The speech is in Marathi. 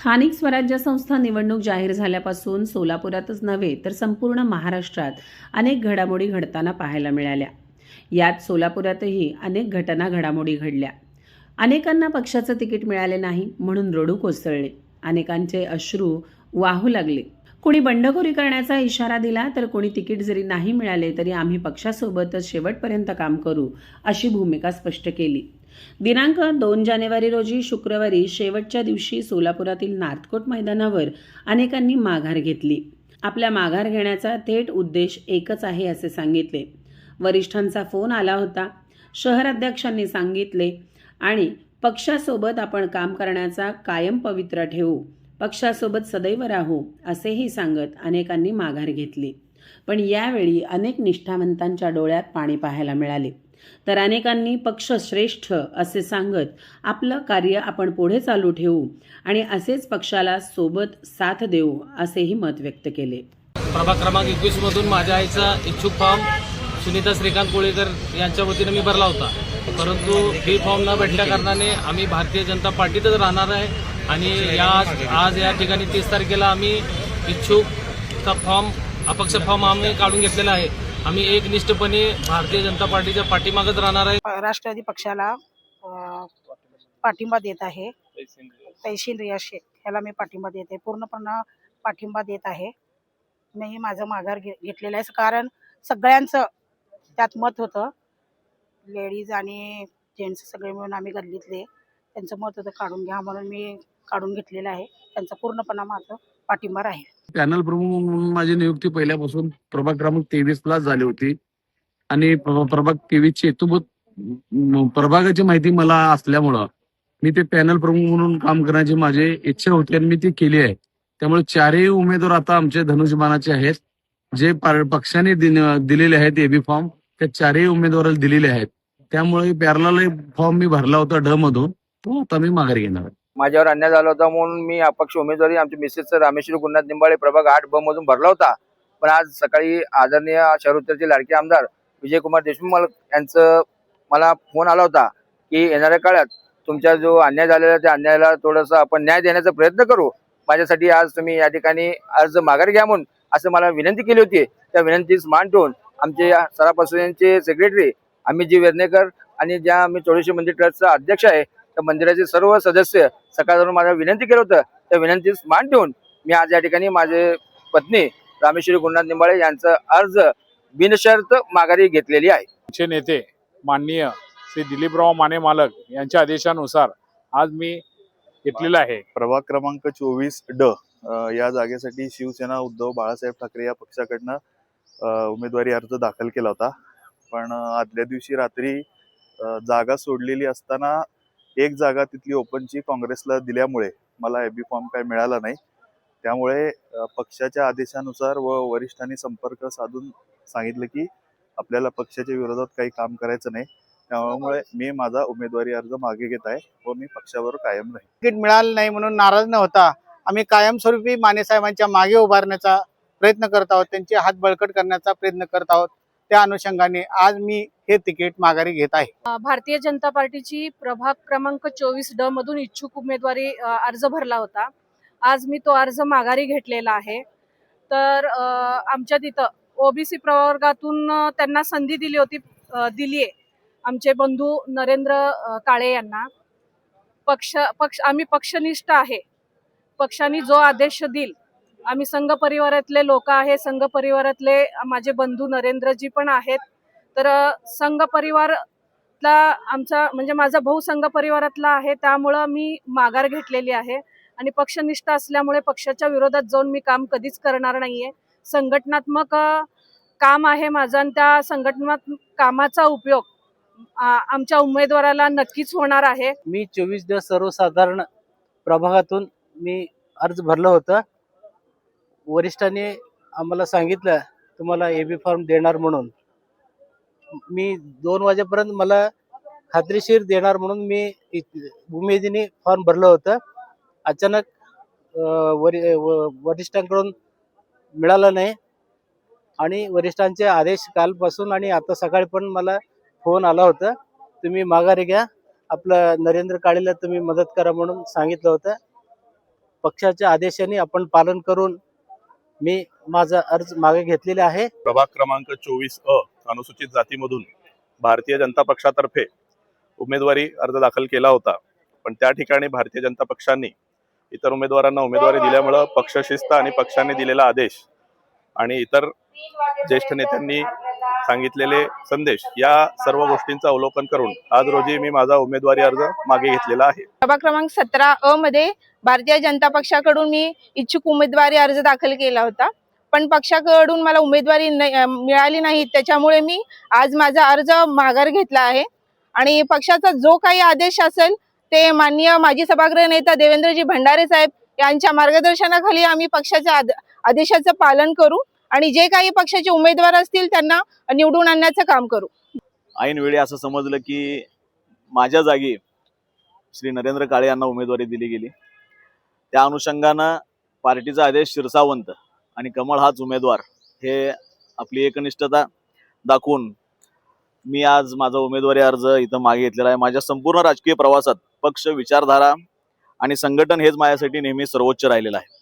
स्थानिक स्वराज्य संस्था निवडणूक जाहीर झाल्यापासून सोलापुरातच नव्हे तर संपूर्ण महाराष्ट्रात अनेक घडामोडी घडताना पाहायला मिळाल्या. यात सोलापुरातही अनेक घटना घडामोडी घडल्या. अनेकांना पक्षाचं तिकीट मिळाले नाही म्हणून रडू कोसळले. अनेकांचे अश्रू वाहू लागले. कोणी बंडखोरी करण्याचा इशारा दिला तर कोणी तिकीट जरी नाही मिळाले तरी आम्ही पक्षासोबतच शेवटपर्यंत काम करू अशी भूमिका स्पष्ट केली. दिनांक दोन जानेवारी रोजी शुक्रवारी शेवटच्या दिवशी सोलापुरातील नार्थकोट मैदानावर अनेकांनी माघार घेतली. आपल्या माघार घेण्याचा थेट उद्देश एकच आहे असे सांगितले. वरिष्ठांचा फोन आला होता. शहराध्यक्षांनी सांगितले आणि पक्षासोबत आपण काम करण्याचा कायम पवित्र ठेवू. पक्षासोबत सदैव राहू असेही सांगत अनेकांनी माघार घेतली. पण यावेळी अनेक निष्ठावंतांच्या डोळ्यात पाणी पाहायला मिळाले. तर अनेकांनी पक्ष श्रेष्ठ असे सांगत आपलं कार्य आपण पुढे चालू ठेवू आणि असेच पक्षाला सोबत साथ देऊ असेही मत व्यक्त केले. प्रभाग क्रमांक एकवीस मधून माझ्या आईचा इच्छुक फॉर्म सुनीता श्रीकांत कोळेकर यांच्या वतीनं मी भरला होता. परंतु फी फॉर्म न भेटल्या कारणाने आम्ही भारतीय जनता पार्टीतच राहणार आहे आणि या आज या ठिकाणी तीस तारखेला आम्ही इच्छुकचा फॉर्म अपक्ष फॉर्म आम्ही काढून घेतलेला आहे. आम्ही एकनिष्ठपणे भारतीय जनता पार्टीच्या पाठीमागच राहणार आहे. राष्ट्रवादी पक्षाला पाठिंबा देत आहे. तहसील रिया शेख ह्याला मी पाठिंबा देते. पूर्णपणे पाठिंबा देत आहे. मी माझं माघार घे घेतलेलं आहे. कारण सगळ्यांचं त्यात मत होतं. लेडीज आणि जेंट्स सगळे मिळून आम्ही गल्लीतले त्यांचं मत होतं काढून घ्या म्हणून मी काढून घेतलेलं आहे. त्यांचा पूर्णपणा माझं पाठिंबा राहील. पॅनल प्रमुख म्हणून माझी नियुक्ती पहिल्यापासून प्रभाग क्रमांक तेवीस ला झाली होती. आणि प्र- प्रभाग तेवीस ची हेतूभूत म- प्रभागाची माहिती मला असल्यामुळं मी ते पॅनल प्रमुख म्हणून काम करण्याची माझी इच्छा होती आणि मी ती केली आहे. त्यामुळे चारही उमेदवार आता आमचे धनुष्यबाणाचे आहेत. जे पार- पक्षाने दिन- दिलेले आहेत एबी फॉर्म त्या चारही उमेदवाराला दिलेले आहेत. त्यामुळे पॅरला फॉर्म मी भरला होता ड मधून तो हो, आता मी माघारी घेणार आहे. माझ्यावर अन्याय झाला होता म्हणून मी अपक्ष उमेदवारी आमचे मिसेस रामेश्वर गुन्हा निंबाळे प्रभाग आठ ब मधून भरला होता. पण आज सकाळी आदरणीय शहरोत्तरचे लाडके आमदार विजयकुमार देशमुख मला- यांचं मला फोन आला होता की येणाऱ्या काळात तुमचा जो अन्याय झालेला आहे, त्या अन्यायाला थोडंसं आपण न्याय देण्याचा प्रयत्न करू. माझ्यासाठी आज तुम्ही या ठिकाणी अर्ज माघार घ्या म्हणून असं मला विनंती केली होती. त्या विनंतीस मान ठेवून आमचे सरापासूनचे सेक्रेटरी अमितजी वेर्णेकर आणि ज्या आम्ही चोळीशी मंदिर ट्रस्टचा अध्यक्ष आहे त्या मंदिराचे सर्व सदस्य सकाळवरून मला विनंती केलं होतं. त्या विनंतीस मान ठेवून मी आज या ठिकाणी माझे पत्नी रामेश्वरी गुरुनाथ निंबाळे यांचा अर्ज बिनशर्त माघारी घेतलेली आहे. आमचे नेते माननीय श्री दिलीपराव माने मालक यांच्या आदेशानुसार आज मी घेतलेला आहे. प्रभाग क्रमांक चोवीस ड या जागेसाठी शिवसेना उद्धव बाळासाहेब ठाकरे या पक्षाकडनं उमेदवारी अर्ज दाखल केला होता. पण आदल्या दिवशी रात्री जागा सोडलेली असताना एक जागा तिथली ओपनची काँग्रेसला दिल्यामुळे मला एबी फॉर्म काय मिळाला नाही. त्यामुळे पक्षाच्या आदेशानुसार व वरिष्ठांनी संपर्क साधून सांगितलं की आपल्याला पक्षाच्या विरोधात काही काम करायचं नाही. त्यामुळे मी माझा उमेदवारी अर्ज मागे घेत आहे व मी पक्षावर कायम राहील तिकीट मिळालं नाही म्हणून नाराज न होता आम्ही कायमस्वरूपी माने साहेबांच्या मागे उभारण्याचा प्रयत्न करत आहोत त्यांचे हात बळकट करण्याचा प्रयत्न करत आहोत. त्या अनुषंगाने आज मी हे तिकीट माघारी घेत आहे. भारतीय जनता पार्टीची प्रभाग क्रमांक चोवीस ड मधून इच्छुक उमेदवारी अर्ज भरला होता. आज मी तो अर्ज माघारी घेतलेला आहे. तर आमच्या तिथं ओबीसी प्रवर्गातून त्यांना संधी दिली होती दिली आहे आमचे बंधू नरेंद्र काळे यांना. पक्ष पक्ष आम्ही पक्षनिष्ठ आहे. पक्षाने जो आदेश देईल आम्ही संघ परिवारातले लोक आहे संघ परिवारातले माझे बंधू नरेंद्रजी पण आहेत. तर संघ परिवारला आमचा म्हणजे माझा भाऊ संघ परिवारातला आहे त्यामुळं मी माघार घेतलेली आहे. आणि पक्षनिष्ठ असल्यामुळे पक्षाच्या विरोधात जाऊन मी काम कधीच करणार नाहीये. संघटनात्मक काम आहे माझं आणि त्या संघटनात्मक कामाचा उपयोग आमच्या उमेदवाराला नक्कीच होणार आहे. मी चोवीस दिवस सर्वसाधारण प्रभागातून मी अर्ज भरलं होतं. वरिष्ठांनी आम्हाला सांगितलं तुम्हाला ए बी फॉर्म देणार म्हणून. मी दोन वाजेपर्यंत मला खात्रीशीर देणार म्हणून मी इ- उमेदीने फॉर्म भरलं होतं. अचानक वरि व- वरिष्ठांकडून मिळालं नाही. आणि वरिष्ठांचे आदेश कालपासून आणि आता सकाळी पण मला फोन आला होता. तुम्ही माघारी घ्या. आपलं नरेंद्र काळेला तुम्ही मदत करा म्हणून सांगितलं होतं. पक्षाच्या आदेशाने आपण पालन करून मी माझा अर्ज मागे घेतलेला आहे. प्रभाग क्रमांक चोवीस अ अनुसूचित जातीमधून भारतीय जनता पक्षातर्फे उमेदवारी अर्ज दाखल केला होता. पण त्या ठिकाणी भारतीय जनता पक्षांनी इतर उमेदवारांना उमेदवारी दिल्यामुळं पक्षशिस्त आणि पक्षाने दिलेला आदेश आणि इतर ज्येष्ठ नेत्यांनी सांगितलेले संदेश या सर्व गोष्टींचं अवलोकन करून आज रोजी मी माझा उमेदवारी अर्ज मागे घेतलेला आहे. प्रभाग क्रमांक सतरा अ मध्ये भारतीय जनता पक्षाकडून मी इच्छुक उमेदवारी अर्ज दाखल केला होता. पण पक्षाकडून मला उमेदवारी मिळाली नाही. त्याच्यामुळे मी आज माझा अर्ज माघार घेतला आहे. आणि पक्षाचा जो काही आदेश असेल ते माननीय माजी सभागृह नेता देवेंद्रजी भंडारे साहेब यांच्या मार्गदर्शनाखाली आम्ही पक्षाच्या आद- आदेशाचं पालन करू आणि जे काही पक्षाचे उमेदवार असतील त्यांना निवडून आणण्याचं काम करू. ऐन वेळी असं समजलं की माझ्या जागी श्री नरेंद्र काळे यांना उमेदवारी दिली गेली. त्या अनुषंगानं पार्टीचा आदेश शिरसावंत आणि कमळ हाच उमेदवार हे आपली एकनिष्ठता दाखवून मी आज माझा उमेदवारी अर्ज इथं मागे घेतलेला आहे. माझ्या संपूर्ण राजकीय प्रवासात पक्ष विचारधारा आणि संघटन हेच माझ्यासाठी नेहमी सर्वोच्च राहिलेलं आहे.